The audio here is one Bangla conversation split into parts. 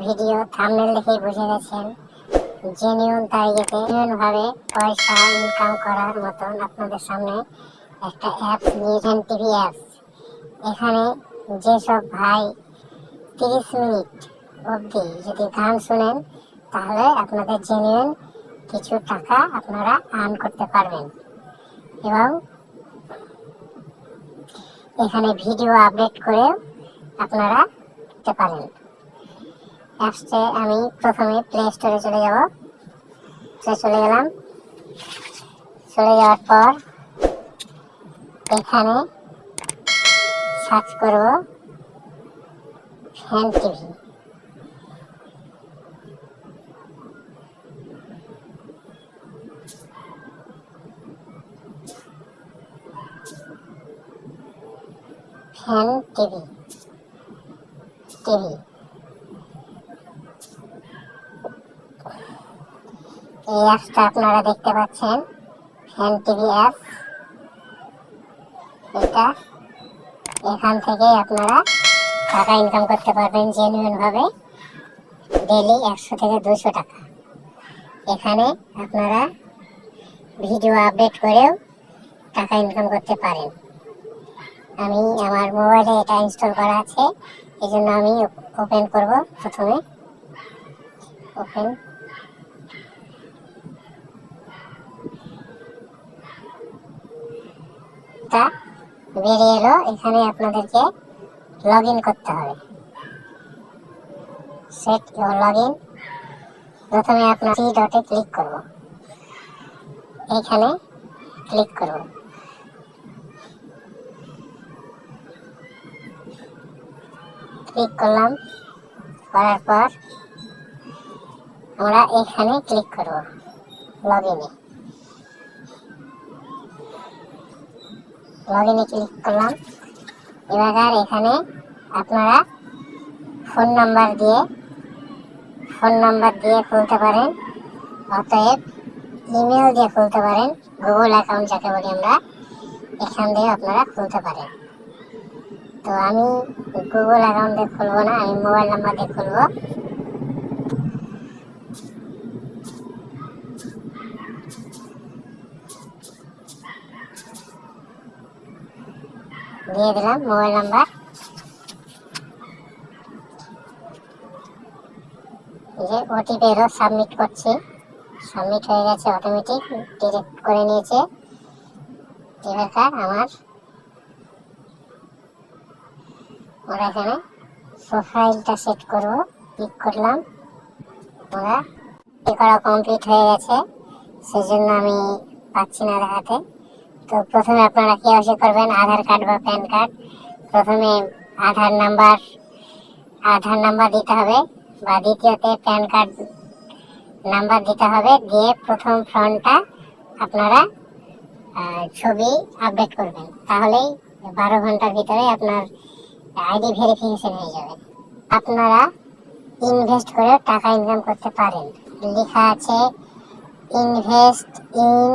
ভিডিও থাম্বনেল দেখেই বুঝে গেছেন। জেনুইন তারিখেতে জেনুইন ভাবে পয়সা ইনকাম করার মতন আপনাদের সামনে একটা অ্যাপস নিয়েছেন টিভি অ্যাপস এখানে যেসব ভাই তিরিশ মিনিট অবধি যদি গান শুনেন, তাহলে আপনাদের জেনুইন কিছু টাকা আপনারা আর্ন করতে পারবেন। এবং এখানে ভিডিও আপডেট করে আপনারা করতে পারেন। অ্যাপসে আমি প্রথমে প্লে স্টোরে চলে যাব। সে চলে গেলাম। চলে যাওয়ার পর এখানে সার্চ করব fan TV fan TV TV এই অ্যাপসটা আপনারা দেখতে পাচ্ছেন। ফ্যান টিভি অ্যাপ এটা এখান থেকে আপনারা টাকা ইনকাম করতে পারবেন জেনুইন ভাবে ডেলি একশো থেকে দুশো টাকা। এখানে আপনারা ভিডিও আপডেট করেও টাকা ইনকাম করতে পারেন। আমি আমার মোবাইলে এটা ইনস্টল করা আছে। এই জন্য আমি ওপেন করব প্রথমে। ওপেন টা বেরিয়ে এলো, এখানে আপনাদেরকে লগ ইন করতে হবে। সেট ইউর লগ ইন প্রথমে আপনার থ্রি ডটে ক্লিক করব। এইখানে ক্লিক করব। ক্লিক করলাম, করার পর আমরা এখানে ক্লিক করব লগ ইনে লগ ক্লিক করলাম। এবার এখানে আপনারা ফোন নাম্বার দিয়ে ফোন নাম্বার দিয়ে খুলতে পারেন। অতএব ইমেল দিয়ে খুলতে পারেন। গুগল অ্যাকাউন্ট যাকে বলি আমরা, এখান দিয়ে আপনারা খুলতে পারেন। তো আমি গুগল অ্যাকাউন্ট দিয়ে খুলবো না, আমি মোবাইল নাম্বার দিয়ে খুলবো। দিয়ে দিলাম, মোবাইল নাম্বার। যে ওটিপি এরও সাবমিট করছি। সাবমিট হয়ে গেছে অটোমেটিক ডিরেক্ট করে নিয়েছে। এবারকার আমার। ওরা এখানে প্রোফাইলটা সেট করব ক্লিক করলাম। ওরা করা কমপ্লিট হয়ে গেছে। সেজন্য আমি পাচ্ছি না দেখাতে তো প্রথমে আপনারা কি অবশ্যই করবেন? আধার কার্ড বা প্যান কার্ড। প্রথমে আধার নাম্বার আধার নাম্বার দিতে হবে বা দ্বিতীয়তে প্যান কার্ড নাম্বার দিতে হবে। দিয়ে প্রথম ফ্রন্টটা আপনারা ছবি আপডেট করবেন। তাহলেই বারো ঘণ্টার ভিতরে আপনার আইডি ভেরিফিকেশন হয়ে যাবে। আপনারা ইনভেস্ট করে টাকা ইনকাম করতে পারেন। লেখা আছে, invest in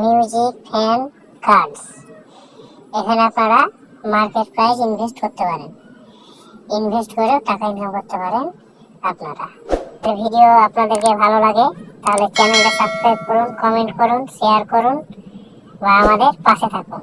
music fan cards এখানে আপনারা মার্কেট প্রাইস ইনভেস্ট করতে পারেন। ইনভেস্ট করে টাকা ইনকাম করতে পারেন আপনারা। ভিডিও আপনাদেরকে ভালো লাগে, তাহলে চ্যানেলটা সাবস্ক্রাইব করুন কমেন্ট করুন শেয়ার করুন, বা আমাদের পাশে থাকুন।